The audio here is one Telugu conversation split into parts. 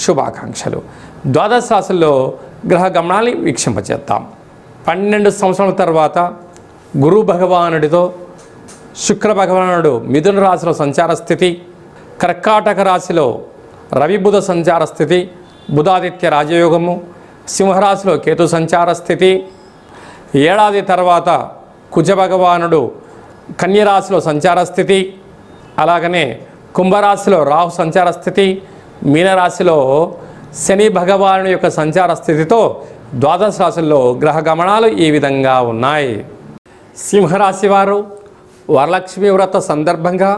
శుభాకాంక్షలు. ద్వాదశ రాశుల్లో గ్రహ గమనాన్ని వీక్షింపచేద్దాం. పన్నెండు సంవత్సరాల తర్వాత గురు భగవానుడితో శుక్ర భగవానుడు మిథున రాశిలో సంచార స్థితి కర్కాటక రాశిలో రవిబుధ సంచార స్థితి బుధాదిత్య రాజయోగము సింహరాశిలో కేతు సంచార స్థితి ఏడాది తర్వాత కుజ భగవానుడు కన్యరాశిలో సంచార స్థితి అలాగనే కుంభరాశిలో రాహు సంచార స్థితి మీనరాశిలో శని భగవాను యొక్క సంచార స్థితితో ద్వాదశ రాశుల్లో గ్రహ గమనాలు ఈ విధంగా ఉన్నాయి. సింహరాశి వారు వరలక్ష్మి వ్రత సందర్భంగా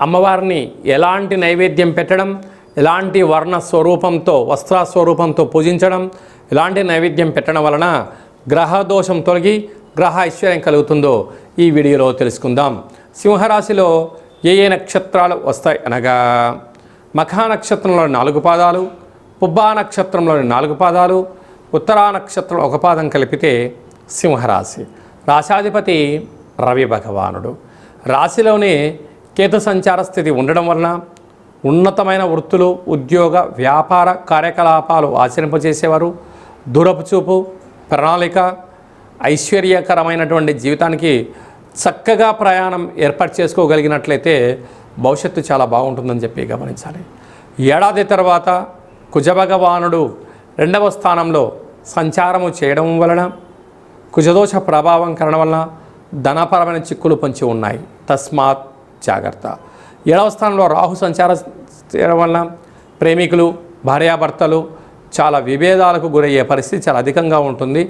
అమ్మవారిని ఎలాంటి నైవేద్యం పెట్టడం ఎలాంటి వర్ణ స్వరూపంతో వస్త్ర స్వరూపంతో పూజించడం ఎలాంటి నైవేద్యం పెట్టడం వలన గ్రహ దోషం తొలగి గ్రహ ఐశ్వర్యం కలుగుతుందో ఈ వీడియోలో తెలుసుకుందాం. సింహరాశిలో ఏ ఏ నక్షత్రాలు వస్తాయి అనగా మఖా నక్షత్రంలో నాలుగు పాదాలు పుబ్బా నక్షత్రంలోని నాలుగు పాదాలు ఉత్తరా నక్షత్రం ఒక పాదం కలిపితే సింహరాశి. రాశాధిపతి రవి భగవానుడు. రాశిలోనే కేతు సంచార స్థితి ఉండడం వలన ఉన్నతమైన వృత్తులు ఉద్యోగ వ్యాపార కార్యకలాపాలు ఆచరింపజేసేవారు. దూరపు చూపు ప్రణాళిక ఐశ్వర్యకరమైనటువంటి జీవితానికి చక్కగా ప్రయాణం ఏర్పాటు చేసుకోగలిగినట్లయితే భవిష్యత్తు చాలా బాగుంటుందని చెప్పి గమనించాలి. ఏడాది తర్వాత కుజభగవానుడు రెండవ స్థానంలో సంచారము చేయడం వలన కుజదోష ప్రభావం కారణం వలన ధనపరమైన చిక్కులు పొంచి ఉన్నాయి. తస్మాత్ జాగ్రత్త. ఏడవ స్థానంలో రాహు సంచారం చేయడం వలన ప్రేమికులు భార్యాభర్తలు చాలా విభేదాలకు గురయ్యే పరిస్థితి చాలా అధికంగా ఉంటుంది.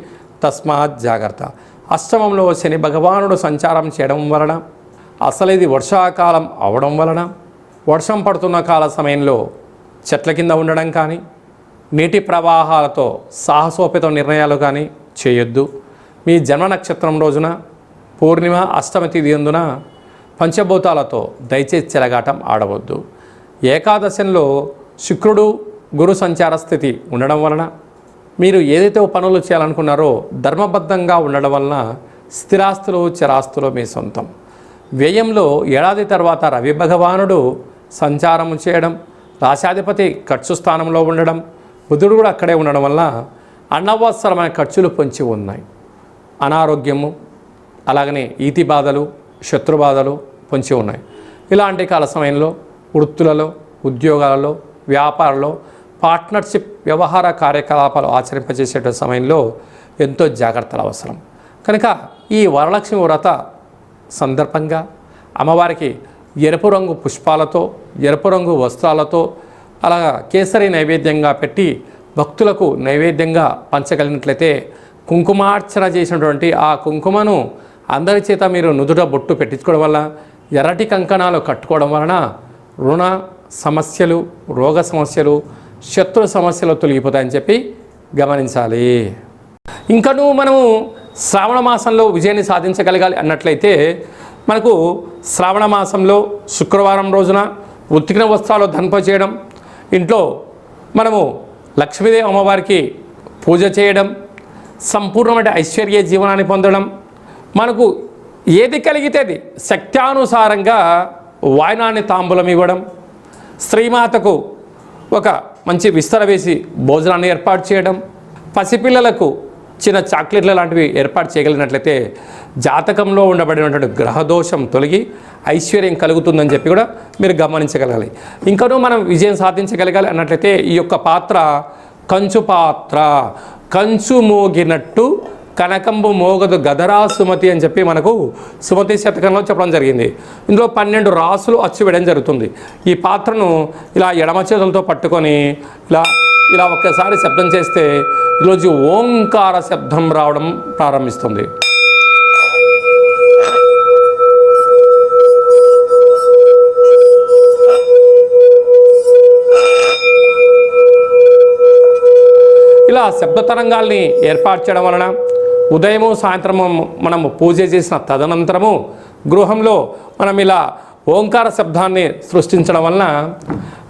తస్మాత్ జాగ్రత్త. అష్టమంలో శని భగవానుడు సంచారం చేయడం వలన అసలు ఇది వర్షాకాలం అవడం వలన వర్షం పడుతున్న కాల సమయంలో చెట్ల కింద ఉండడం కానీ నీటి ప్రవాహాలతో సాహసోపేత నిర్ణయాలు కానీ చేయొద్దు. మీ జన్మ నక్షత్రం రోజున పూర్ణిమ అష్టమి తిథి అందున పంచభూతాలతో దయచేసి చెలగాటం ఆడవద్దు. ఏకాదశంలో శుక్రుడు గురు సంచార స్థితి ఉండడం వలన మీరు ఏదైతే పనులు చేయాలనుకున్నారో ధర్మబద్ధంగా ఉండడం వలన స్థిరాస్తులు చిరాస్తులు మీ సొంతం. వ్యయంలో ఏడాది తర్వాత రవి భగవానుడు సంచారం చేయడం రాశాధిపతి ఖర్చు స్థానంలో ఉండడం బుధుడు కూడా అక్కడే ఉండడం వల్ల అనవసరమైన ఖర్చులు పొంచి ఉన్నాయి. అనారోగ్యము అలాగనే ఈతి బాధలు శత్రు బాధలు పొంచి ఉన్నాయి. ఇలాంటి కాల సమయంలో వృత్తులలో ఉద్యోగాలలో వ్యాపారంలో పార్ట్నర్షిప్ వ్యవహార కార్యకలాపాలు ఆచరింపజేసే సమయంలో ఎంతో జాగ్రత్తలు అవసరం. కనుక ఈ వరలక్ష్మి వ్రత సందర్భంగా అమ్మవారికి ఎరుపు రంగు పుష్పాలతో ఎరుపు రంగు వస్త్రాలతో అలాగా కేసరి నైవేద్యంగా పెట్టి భక్తులకు నైవేద్యంగా పంచగలిగినట్లయితే కుంకుమార్చన చేసినటువంటి ఆ కుంకుమను అందరి చేత మీరు నుదుట బొట్టు పెట్టించుకోవడం వల్ల ఎర్రటి కంకణాలు కట్టుకోవడం వలన రుణ సమస్యలు రోగ సమస్యలు శత్రు సమస్యలు తొలగిపోతాయని చెప్పి గమనించాలి. ఇంకనూ మనము శ్రావణ మాసంలో విజయాన్ని సాధించగలగాలి అన్నట్లయితే మనకు శ్రావణ మాసంలో శుక్రవారం రోజున ఉతికిన వస్త్రాలు ధన్ప చేయడం ఇంట్లో మనము లక్ష్మీదేవి అమ్మవారికి పూజ చేయడం సంపూర్ణమైన ఐశ్వర్య జీవనాన్ని పొందడం మనకు ఏది కలిగితే అది శక్త్యానుసారంగా వాయనాన్ని తాంబూలం ఇవ్వడం స్త్రీమాతకు ఒక మంచి విస్తర వేసి భోజనాన్ని ఏర్పాటు చేయడం పసిపిల్లలకు చిన్న చాక్లెట్ల లాంటివి ఏర్పాటు చేయగలిగినట్లయితే జాతకంలో ఉండబడినటువంటి గ్రహదోషం తొలగి ఐశ్వర్యం కలుగుతుందని చెప్పి కూడా మీరు గమనించగలగాలి. ఇంకనూ మనం విజయం సాధించగలగాలి అన్నట్లయితే ఈ యొక్క పాత్ర కంచు పాత్ర కంచు మోగినట్టు కనకంబు మోగదు గదరా సుమతి అని చెప్పి మనకు సుమతి శతకంలో చెప్పడం జరిగింది. ఇందులో పన్నెండు రాసులు అచ్చు వేయడం జరుగుతుంది. ఈ పాత్రను ఇలా ఎడమ చేతులతో పట్టుకొని ఇలా ఇలా ఒక్కసారి శబ్దం చేస్తే ఈరోజు ఓంకార శబ్దం రావడం ప్రారంభిస్తుంది. ఇలా శబ్ద తరంగాల్ని ఏర్పాటు చేయడం వలన ఉదయము సాయంత్రము మనము పూజ చేసిన తదనంతరము గృహంలో మనం ఇలా ఓంకార శబ్దాన్ని సృష్టించడం వలన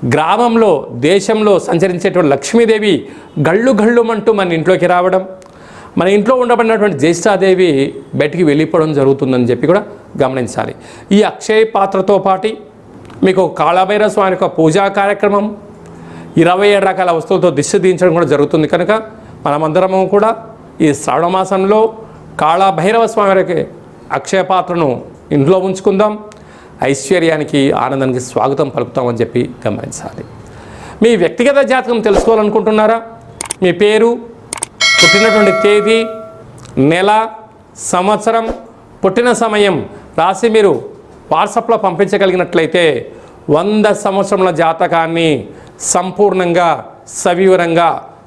గ్రామంలో దేశంలో సంచరించేటువంటి లక్ష్మీదేవి గళ్ళు గళ్ళుమంటూ మన ఇంట్లోకి రావడం మన ఇంట్లో ఉండబడినటువంటి జ్యేష్ఠాదేవి బయటికి వెళ్ళిపోవడం జరుగుతుందని చెప్పి కూడా గమనించాలి. ఈ అక్షయ పాత్రతో పాటి మీకు కాళభైర స్వామి యొక్క పూజా కార్యక్రమం ఇరవై ఏడు రకాల వస్తువులతో దిష్టి దించడం కూడా జరుగుతుంది కనుక మనమందరము కూడా ఈ శ్రావణమాసంలో కాళభైరవ స్వామి వారికి అక్షయపాత్రను ఇంట్లో ఉంచుకుందాం. ఐశ్వర్యానికి ఆనందానికి స్వాగతం పలుకుతామని చెప్పి గమనించాలి. మీ వ్యక్తిగత జాతకం తెలుసుకోవాలనుకుంటున్నారా? మీ పేరు పుట్టినటువంటి తేదీ నెల సంవత్సరం పుట్టిన సమయం రాసి మీరు వాట్సాప్లో పంపించగలిగినట్లయితే వంద సంవత్సరముల జాతకాన్ని సంపూర్ణంగా సవివరంగా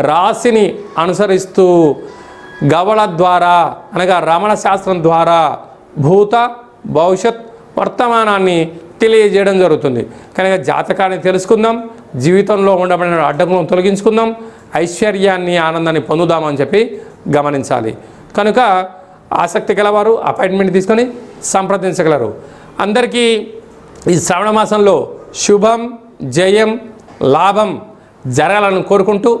రాశిని అనుసరిస్తూ గవళ ద్వారా అనగా రమణ శాస్త్రం ద్వారా భూత భవిష్యత్ వర్తమానాన్ని తెలియజేయడం జరుగుతుంది. కనుక జాతకాన్ని తెలుసుకుందాం జీవితంలో ఉండబడిన అడ్డంకులను తొలగించుకుందాం ఐశ్వర్యాన్ని ఆనందాన్ని పొందుదామని చెప్పి గమనించాలి. కనుక ఆసక్తి గలవారు అపాయింట్మెంట్ తీసుకొని సంప్రదించగలరు. అందరికీ ఈ శ్రావణ మాసంలో శుభం జయం లాభం జరగాలని కోరుకుంటూ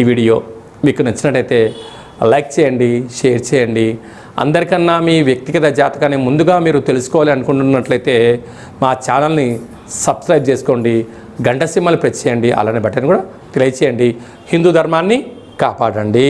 ఈ వీడియో. మీకు నచ్చినట్టయితే లైక్ చేయండి షేర్ చేయండి. అందరికన్నా మీ వ్యక్తిగత జాతకాన్ని ముందుగా మీరు తెలుసుకోవాలి అనుకుంటున్నట్లయితే మా ఛానల్ని సబ్స్క్రైబ్ చేసుకోండి గంట సింహలు ప్రెస్ చేయండి అలానే బటన్ కూడా తెలియచేయండి. హిందూ ధర్మాన్ని కాపాడండి.